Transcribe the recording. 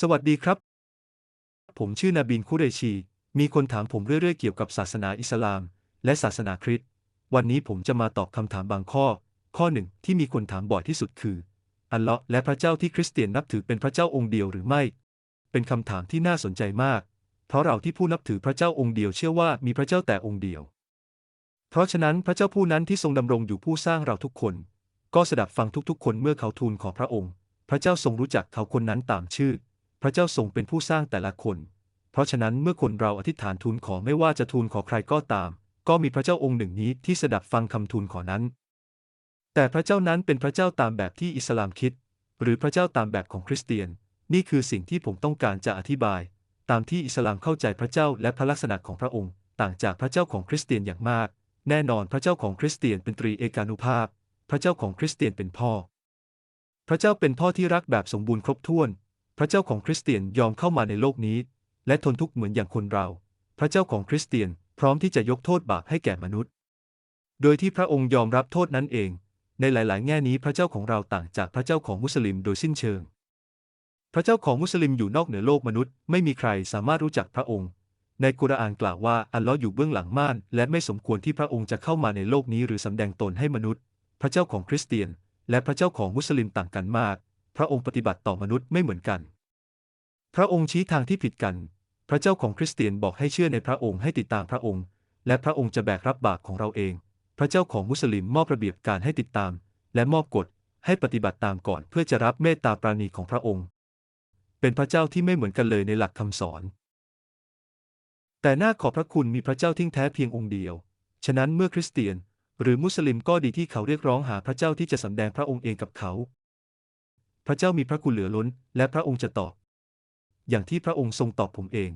สวัสดีครับ ผมชื่อนาบินคุเรชี มีคนถามผมเรื่อยๆเกี่ยวกับศาสนาอิสลาม และศาสนาคริสต์ วันนี้ผมจะมาตอบคำถามบางข้อ ข้อหนึ่งที่มีคนถามบ่อยที่สุดคือ อัลเลาะห์และพระเจ้าที่คริสเตียนนับถือเป็นพระเจ้าองค์เดียวหรือไม่ เป็นคำถามที่น่าสนใจมาก เพราะเราที่ผู้นับถือพระเจ้าองค์เดียวเชื่อว่ามีพระเจ้าแต่องค์เดียว เพราะฉะนั้นพระเจ้าผู้นั้นที่ทรงดำรงอยู่ผู้สร้างเราทุกคน ก็สดับฟังทุกๆ คนเมื่อเขาทูลขอพระองค์ พระเจ้าทรงรู้จักเขาคนนั้นตามชื่อ พระเจ้าทรงเป็นผู้สร้างแต่ละคน เพราะฉะนั้นเมื่อคนเราอธิษฐานทูลขอไม่ว่าจะทูลขอใครก็ตาม ก็มีพระเจ้าองค์หนึ่งนี้ที่สดับฟังคำทูลขอนั้น แต่พระเจ้านั้นเป็นพระเจ้าตามแบบที่อิสลามคิด หรือพระเจ้าตามแบบของคริสเตียน นี่คือสิ่งที่ผมต้องการจะอธิบาย ตามที่อิสลามเข้าใจพระเจ้าและพระลักษณะของพระองค์ ต่างจากพระเจ้าของคริสเตียนอย่างมาก แน่นอนพระเจ้าของคริสเตียนเป็นตรีเอกานุภาพ พระเจ้าของคริสเตียนเป็นพ่อ พระเจ้าเป็นพ่อที่รักแบบสมบูรณ์ครบถ้วน พระเจ้าของคริสเตียนยอมเข้ามาในโลกนี้ และทนทุกข์เหมือนอย่างคนเรา พระเจ้าของคริสเตียนพร้อมที่จะยกโทษบาปให้แก่มนุษย์ โดยที่พระองค์ยอมรับโทษนั้นเอง ในหลาย ๆ แง่นี้พระเจ้าของเราต่างจากพระเจ้าของมุสลิมโดยสิ้นเชิง พระเจ้าของมุสลิมอยู่นอกเหนือโลกมนุษย์ ไม่มีใครสามารถรู้จักพระองค์ ในกุรอานกล่าวว่าอัลลอฮ์อยู่เบื้องหลังม่าน และไม่สมควรที่พระองค์จะเข้ามาในโลกนี้หรือสำแดงตนให้มนุษย์ พระเจ้าของคริสเตียน และพระเจ้าของมุสลิมต่างกันมาก พระองค์ปฏิบัติต่อมนุษย์ไม่เหมือนกัน พระองค์ชี้ทางที่ผิดกัน พระเจ้าของคริสเตียนบอกให้เชื่อในพระองค์ให้ติดตามพระองค์ และพระองค์จะแบกรับบาปของเราเอง พระเจ้าของมุสลิมมอบระเบียบการให้ติดตาม และมอบกฎให้ปฏิบัติตามก่อนเพื่อจะรับเมตตาปราณีของพระองค์ เป็นพระเจ้าที่ไม่เหมือนกันเลยในหลักคำสอน แต่หน่าขอบพระคุณมีพระเจ้าที่แท้เพียงองค์เดียว ฉะนั้นเมื่อคริสเตียน หรือมุสลิมก็ดีที่เขาเรียกร้องหาพระเจ้าที่จะสำแดงพระองค์เองกับเขา พระเจ้ามีพระคุณเหลือล้น และพระองค์จะตอบ อย่างที่พระองค์ทรงตอบผมเอง